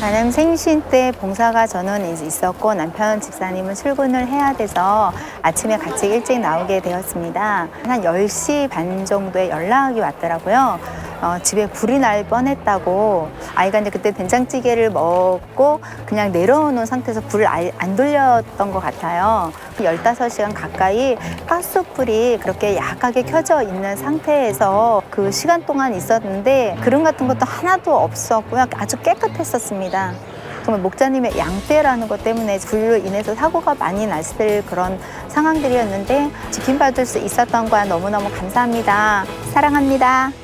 가령 생신 때 봉사가 저는 있었고 남편 집사님은 출근을 해야 돼서 아침에 같이 일찍 나오게 되었습니다. 한 10시 반 정도에 연락이 왔더라고요. 어, 집에 불이 날 뻔했다고 아이가 이제 그때 된장찌개를 먹고 그냥 내려오는 상태에서 불을 아예 안 돌렸던 것 같아요. 15시간 가까이 가스불이 그렇게 약하게 켜져 있는 상태에서 그 시간 동안 있었는데 그런 같은 것도 하나도 없었고요. 아주 깨끗했었습니다. 정말 목자님의 양떼라는 것 때문에 불로 인해서 사고가 많이 났을 그런 상황들이었는데 지킴받을 수 있었던 거야 너무너무 감사합니다. 사랑합니다.